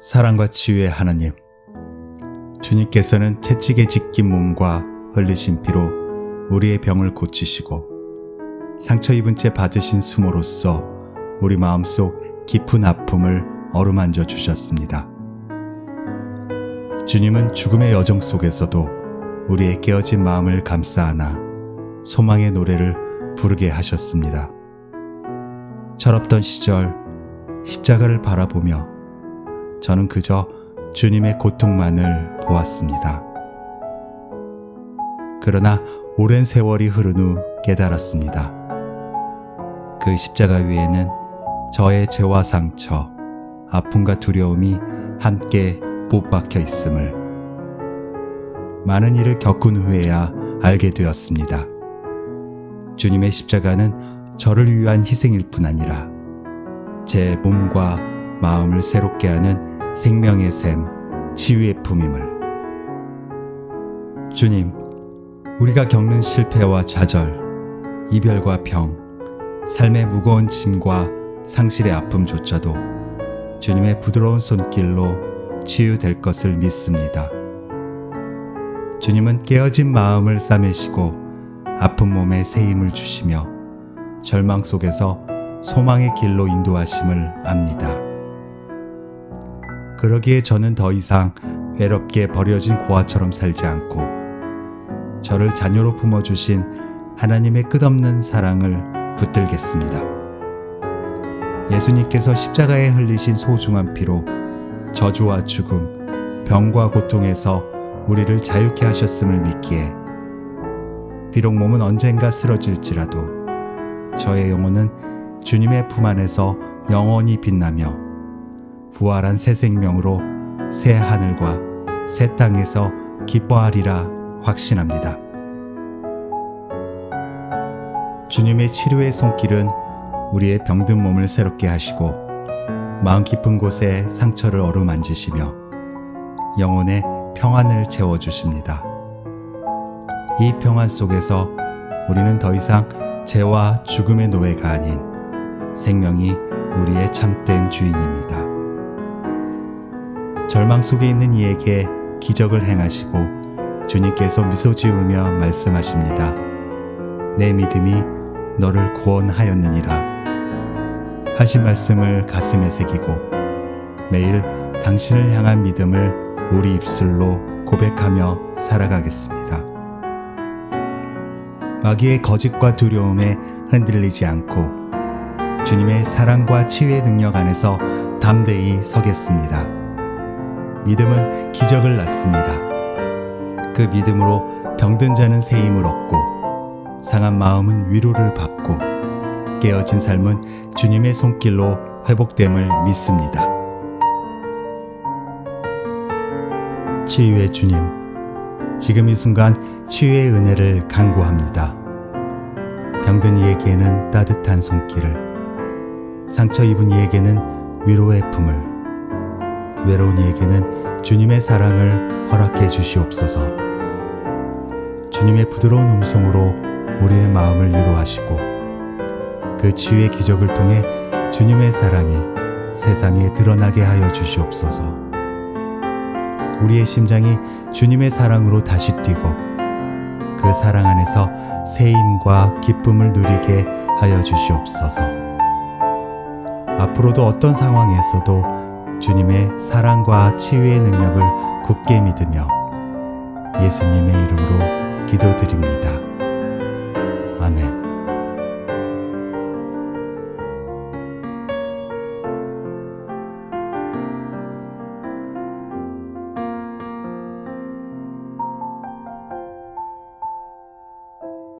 사랑과 치유의 하나님, 주님께서는 채찍에 집긴 몸과 흘리신 피로 우리의 병을 고치시고 상처 입은 채 받으신 수모로써 우리 마음속 깊은 아픔을 어루만져 주셨습니다. 주님은 죽음의 여정 속에서도 우리의 깨어진 마음을 감싸 안아 소망의 노래를 부르게 하셨습니다. 철없던 시절 십자가를 바라보며 저는 그저 주님의 고통만을 보았습니다. 그러나 오랜 세월이 흐른 후 깨달았습니다. 그 십자가 위에는 저의 죄와 상처, 아픔과 두려움이 함께 못 박혀 있음을 많은 일을 겪은 후에야 알게 되었습니다. 주님의 십자가는 저를 위한 희생일 뿐 아니라 제 몸과 마음을 새롭게 하는 생명의 샘, 치유의 품임을. 주님, 우리가 겪는 실패와 좌절, 이별과 병, 삶의 무거운 짐과 상실의 아픔조차도 주님의 부드러운 손길로 치유될 것을 믿습니다. 주님은 깨어진 마음을 싸매시고 아픈 몸에 새 힘을 주시며 절망 속에서 소망의 길로 인도하심을 압니다. 그러기에 저는 더 이상 외롭게 버려진 고아처럼 살지 않고 저를 자녀로 품어주신 하나님의 끝없는 사랑을 붙들겠습니다. 예수님께서 십자가에 흘리신 소중한 피로 저주와 죽음, 병과 고통에서 우리를 자유케 하셨음을 믿기에 비록 몸은 언젠가 쓰러질지라도 저의 영혼은 주님의 품 안에서 영원히 빛나며 부활한 새 생명으로 새 하늘과 새 땅에서 기뻐하리라 확신합니다. 주님의 치료의 손길은 우리의 병든 몸을 새롭게 하시고 마음 깊은 곳에 상처를 어루만지시며 영혼의 평안을 채워주십니다. 이 평안 속에서 우리는 더 이상 죄와 죽음의 노예가 아닌 생명이 우리의 참된 주인입니다. 절망 속에 있는 이에게 기적을 행하시고 주님께서 미소 지으며 말씀하십니다. 내 믿음이 너를 구원하였느니라. 하신 말씀을 가슴에 새기고 매일 당신을 향한 믿음을 우리 입술로 고백하며 살아가겠습니다. 마귀의 거짓과 두려움에 흔들리지 않고 주님의 사랑과 치유의 능력 안에서 담대히 서겠습니다. 믿음은 기적을 낳습니다. 그 믿음으로 병든 자는 새 힘을 얻고 상한 마음은 위로를 받고 깨어진 삶은 주님의 손길로 회복됨을 믿습니다. 치유의 주님, 지금 이 순간 치유의 은혜를 간구합니다. 병든 이에게는 따뜻한 손길을, 상처 입은 이에게는 위로의 품을, 외로운 이에게는 주님의 사랑을 허락해 주시옵소서. 주님의 부드러운 음성으로 우리의 마음을 위로하시고 그 치유의 기적을 통해 주님의 사랑이 세상에 드러나게 하여 주시옵소서. 우리의 심장이 주님의 사랑으로 다시 뛰고 그 사랑 안에서 새 힘과 기쁨을 누리게 하여 주시옵소서. 앞으로도 어떤 상황에서도 주님의 사랑과 치유의 능력을 굳게 믿으며 예수님의 이름으로 기도드립니다. 아멘.